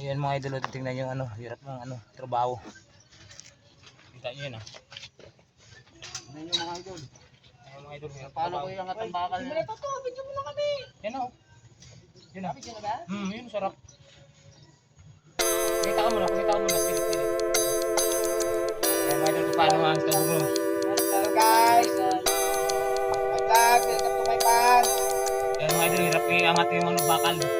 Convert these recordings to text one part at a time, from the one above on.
Ayan mga idol, oh, tingnan nyo ano, hirap ng ano, trabaho. Kita nyo yun ah. Ano yung mga idol? Ayan mga idol, hirap Paano ko yung ang bakal na? Ito to, video mo na kami. Yan ah. Yun ah. Video na ba? Hmm, yun sarap. Kita ka muna, kita ka muna, silip silip. Ayan mga idol, paano nga ang tawag mo? Hello guys. My vlog, welcome to my pants. Ayan mga idol, hirap i-angat yung ano, bakal. Oo.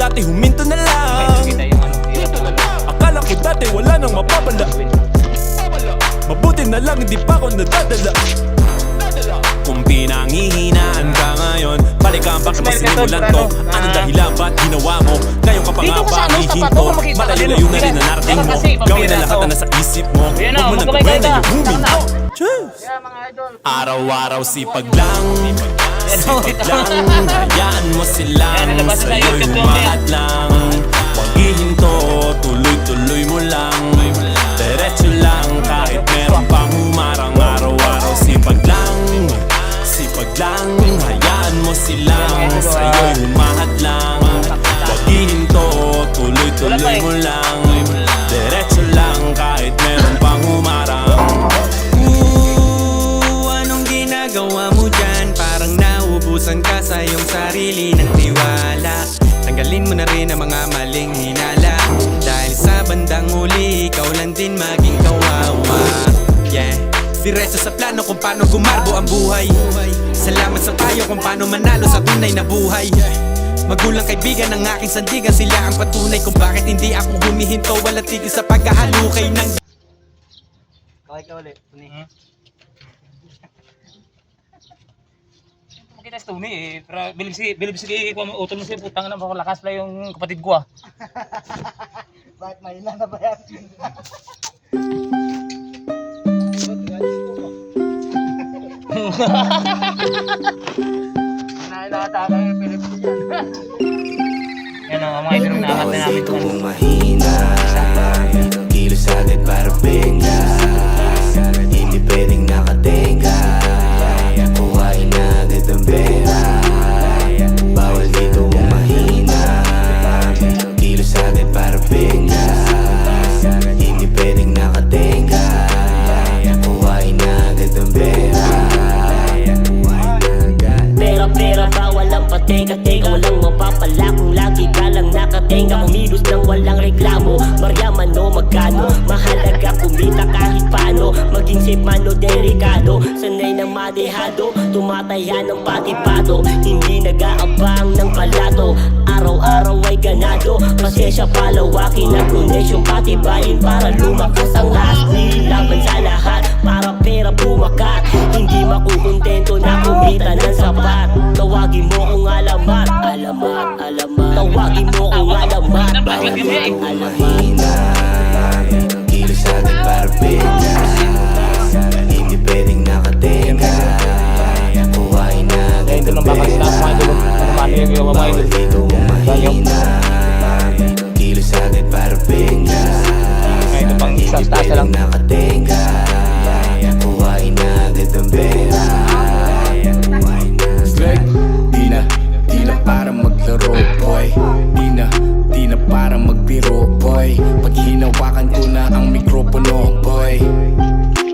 dati huminto na lang. Kita yung ano, ano. Akala ko dati wala nang mapapala. Mabuti na lang hindi pa ako nadadala. Kung pinangihinaan ka ngayon Balikan bakit ba sinimulan to? Anong dahilan ba't ginawa mo? Ngayon ka pa Dito nga ka sa ba ano, sa hihinto? ka Malayo-layo na rin na narating mo. kasi, Gawin na lahat na nasa isip mo. Huwag mo nang gawin na ka. yung huminto Cheers! Kaya mga idol, Araw-araw sipag lang Lang Hayaan mo silang Sa'yo'y humahad lang. Huwag ihinto Tuloy-tuloy mo lang. Diretso lang Kahit meron pang humarang Araw-araw. Sipag lang Sipag lang. Hayaan mo silang Sa'yo'y humahad lang. Huwag ihinto Tuloy-tuloy mo lang Tanggalin mo na rin ang mga maling hinala Dahil sa bandang huli, ikaw lang din maging kawawa Yeah Diretso sa plano kung paano gumarbo ang buhay Salamat sa payo kung paano manalo sa tunay na buhay Magulang kaibigan ng aking sandigan Sila ang patunay kung bakit hindi ako humihinto Walang tigil sa pagkahalukay ng kaway ka ulit. Tuni. Hmm? Makita sa Tony eh. Pero bilib si, bilib si kung utol mo siya, putang na lakas pala yung kapatid ko ah. Bakit mahina na ba yan? Nakilata ka yung Philippines yan. Yan ang mga idol na nakat na namin ito. kung mahina Kilos agad para bigla Teka walang mapapala. Kung lagi ka lang nakatenga Kumilos ng walang reklamo. Maryaman o magkano Mahalaga kumita kahit paano. Maging safe man o delikado Sanay ng madehado. Tumataya ng patipado Hindi nag-aabang ng palato. Araw-araw ay ganado Pasensya palawakin ang koneksyon Patibayin para lumakas ang last Laban sa lahat Para pera bumakat. Hindi makukontento na kumita ng sapat. Tawagin mo kung alamat Alamat, alamat. Tawagin mo kung alamat ang alamat mga idol. Ano paano yung gawa mga idol? mahina Kilos agad para ito pang isang taas na lang. pwedeng nakatenga Kuhain na agad ang di na para maglaro boy di na para magbiro boy Pag hinawakan ko na ang mikropono boy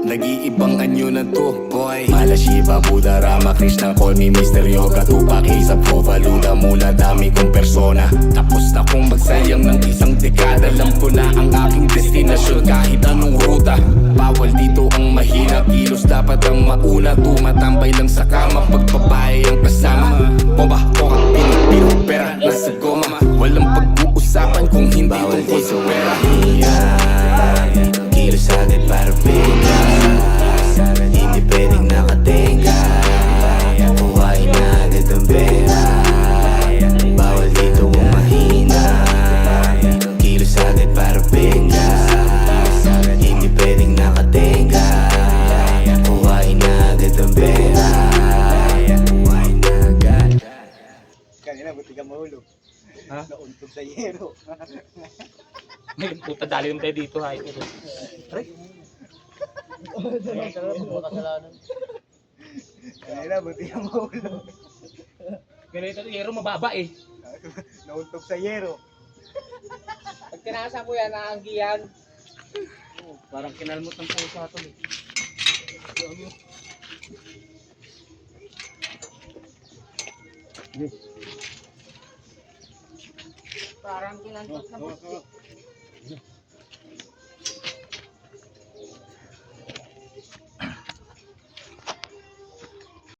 Nag-iibang anyo na to buhay. Mala Shiva, Buddha, Rama, Krishna Call me Mr. Yoga. Tupac, ASAP, Kovaluda Mula dami kong persona. Tapos na kong magsayang ng isang dekada. Alam ko na ang aking destinasyon kahit anong ruta. Bawal dito ang mahina Kilos dapat ang mauna Tumatambay lang sa kama Pagbabae ang kasama. Bomba, koka, pinipiro, pera, nasa goma. Walang pag-uusapan kung hindi Bawal dito Nauntog sa yero. Ngayon puta dali tayo dito ha. Ito. Kaya na, buti ang ulo. Ganito ito, yero mababa eh. Nauntog sa yero. Pag tinasa ko yan, naanggihan. Parang kinalmot ng pusa ito eh. Parang kinantot na po.